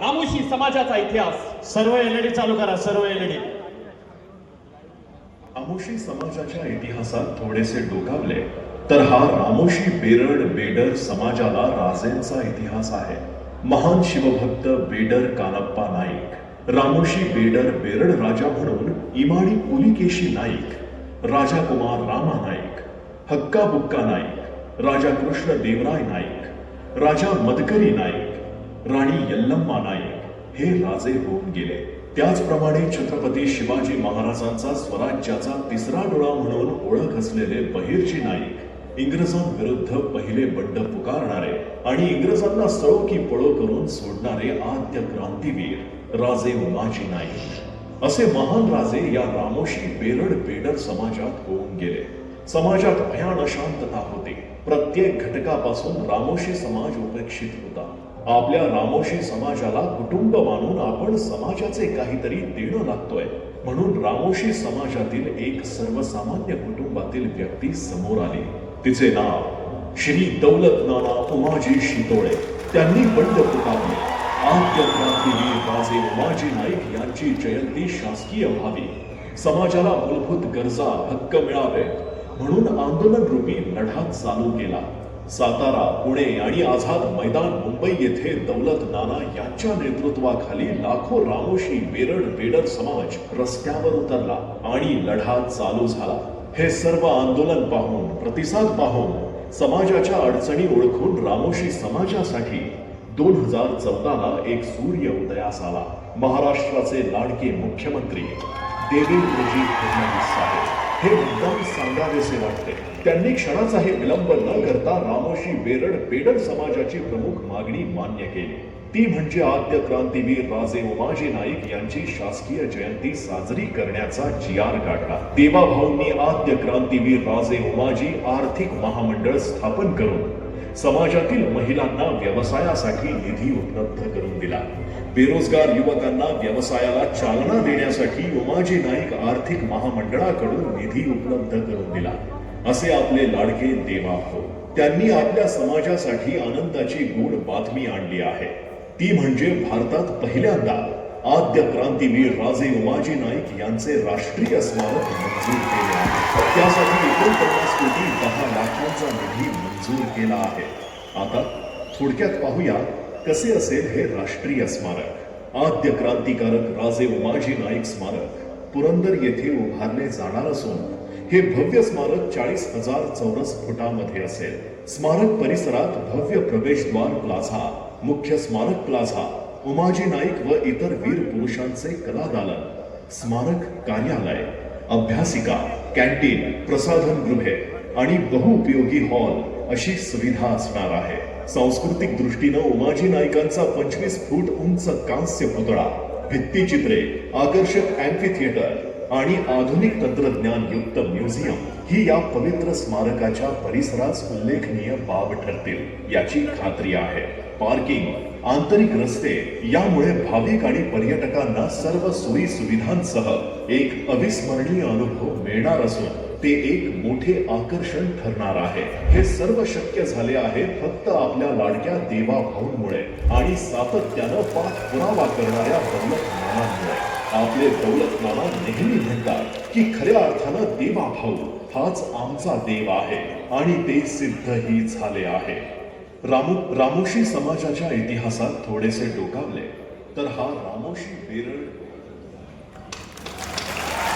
रामोशी समाजाचा इतिहास. सर्व एलईडी चालू करा सर्व एलईडी रामोशी समाजाच्या इतिहासात थोडेसे डोकावले तर हा रामोशी बेरड बेडर समाजाला राजेंचा इतिहास आहे. महान शिवभक्त बेडर कानप्पा नाईक रामोशी बेडर बेरड राजा म्हणून इमाडी पुलिकेशी नाईक राजा कुमार रामा नाईक हक्का बुक्का नाईक राजा कृष्ण देवराय नाईक राजा मदकरी नाईक राणी यल्लम्मा नायक हे राजे होऊन गेले. त्याचप्रमाणे छत्रपती शिवाजी महाराजांचा स्वराज्याचा तिसरा डोळा म्हणून ओळख असलेले बहिर्जी नाईक इंग्रजांविरुद्ध पहिले बंड पुकारणारे आणि इंग्रजांना सळो की पळो करून सोडणारे आद्य क्रांतीवीर राजे उमाजी नाईक. असे महान राजे या रामोशी बेरड बेडर समाजात होऊन गेले. समाजात भयान अशांतता होती. प्रत्येक घटकापासून रामोशी समाज उपेक्षित होता. आपल्या रामोशी समाजाला कुटुंब मानून आपण समाजाचे काहीतरी देणं लागतोय. म्हणून रामोशी समाजातील एक सर्वसामान्य कुटुंबातील व्यक्ती समोर आली. तिचे नाव श्री दौलत नाना उमाजी शितोळे. त्यांनी बंड पुकारले. आद्य क्रांतीवीर राजे उमाजी नाईक यांची जयंती शासकीय व्हावी. समाजाला मूलभूत गरजा हक्क मिळावे. म्हणून आंदोलन रूपी लढा चालू केला. सातारा पुणे आणि आझाद मैदान मुंबई येथे दौलत नाना यांच्या नेतृत्वाखाली लाखो रामोशी बेरड बेडर समाज रस्त्यावर उतरला आणि लढा चालू झाला. हे सर्व आंदोलन पाहून प्रतिसाद पाहून समाजाच्या अडचणी ओळखून रामोशी समाजासाठी दोन हजार चौदाला एक सूर्य उदयास आला. महाराष्ट्राचे लाडके मुख्यमंत्री देवेंद्रजी फडणवीस साहेब. हे मुद्दाम सांगावेसे वाटते. त्यांनी क्षणाचाही विलंब न करता रामोशी बेरड बेडर समाजाची प्रमुख मागणी मान्य केली. ती म्हणजे आद्य क्रांतीवीर राजे उमाजी नाईक यांची शासकीय जयंती साजरी करण्याचा जी आर काढला. देवाभाऊंनी आद्य क्रांतीवीर राजे उमाजी आर्थिक महामंडळ स्थापन करून समाजातील महिलांना व्यवसायासाठी निधी उपलब्ध करून दिला. बेरोजगार युवकांना व्यवसायाला चालना देण्यासाठी उमाजी नाईक आर्थिक महामंडळाकडून निधी उपलब्ध करून दिला. असे आपले लाडके देवाहो त्यांनी आपल्या समाजासाठी आनंदाची गूढ बातमी आणली आहे. ती म्हणजे भारतात पहिल्यांदा आद्य क्रांतीवीर राजे उमाजी नाईक यांचे राष्ट्रीय स्मारक मंजूर केले आहे. त्यासाठी एकोणपन्नास कोटी दहा लाखांचा निधी मंजूर केला आहे. आता थोडक्यात पाहूया कसे असेल हे राष्ट्रीय स्मारक. आद्य क्रांतिकारक राजे उमाजी नाईक स्मारक पुरंदर येथे उभारले जाणार असून हे भव्य स्मारक चाळीस हजार चौरस फुटामध्ये असेल. स्मारक परिसरात भव्य प्रवेशद्वार प्लाझा मुख्य स्मारक प्लाझा उमाजी नाईक व इतर वीर पुरुषांचे कलादालन स्मारक कार्यालय अभ्यासिका कॅन्टीन प्रसाधन गृहे आणि बहुउपयोगी हॉल अशी सुविधा असणार आहे. सांस्कृतिक दृष्टीनं उमाजी नाईकांचा पंचवीस फूट उंच कांस्य पुतळा भित्तिचित्रे आकर्षक अँफी थिएटर आणि आधुनिक तंत्रज्ञान युक्त म्युझियम ही या पवित्र स्मारकाच्या परिसरास उल्लेखनीय बाब ठरतील याची खात्री आहे. पार्किंग आंतरिक रस्ते यामुळे भाविक आणि पर्यटकांना सर्व सोयी सुविधांसह एक अविस्मरणीय अनुभव मिळणार असून ते एक मोठे आकर्षण ठरणार आहे. हे सर्व शक्य झाले आहे फक्त आपल्या लाडक्या देवा भाऊंमुळे आणि सातत्यानं पाठपुरावा करणाऱ्या दौलत नानांमुळे आपले दौलत नाना नेहमी म्हणतात की खऱ्या अर्थानं देवा भाऊ हाच आमचा देव आहे आणि ते सिद्धही झाले आहे. रामो रामोशी समाजाच्या इतिहासात थोडेसे डोकावले. तर हा रामोशी बेरळ